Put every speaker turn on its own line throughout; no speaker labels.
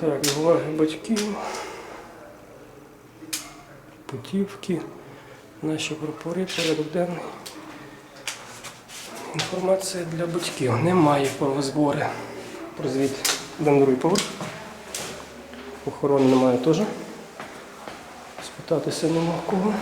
Так, уваги батьків. Путівки. Наші прапори, порядок денний. Інформація для батьків. Немає про збори. Про звіт на другий поверх. Охорони немає теж. Спитатися нема кого.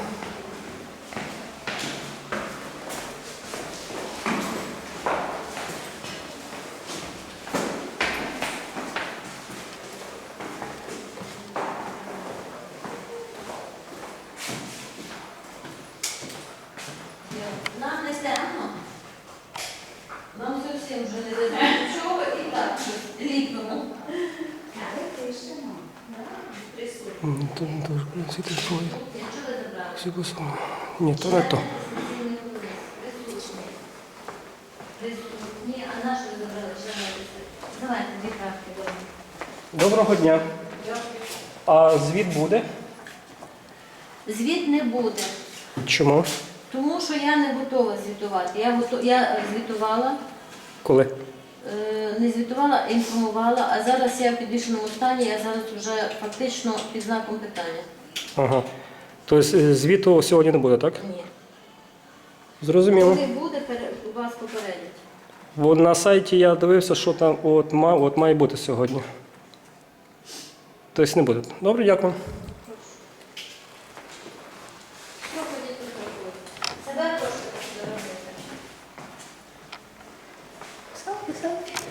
Нам не темно. Нам зовсім вже не видно нічого і так ліпимо.
Тут дуже
забрали?
Всі посунули. Ні, то не то.
Присутні. А наш ви забрали? Давайте дві правки.
Доброго дня. А звіт буде?
Звіт не буде,
Чому?
Тому що я не готова звітувати. Я, гото... я звітувала,
Коли?
е, не звітувала, а інформувала, а зараз я в підвішеному стані, я зараз вже фактично під знаком питання.
Ага. Тобто е, звіту сьогодні не буде, так?
Ні.
Зрозуміло.
Коли буде, пере- вас попередять.
Бо на сайті я дивився, що там от, ма- от має бути сьогодні. Тобто не буде. Добре, дякую. yourself.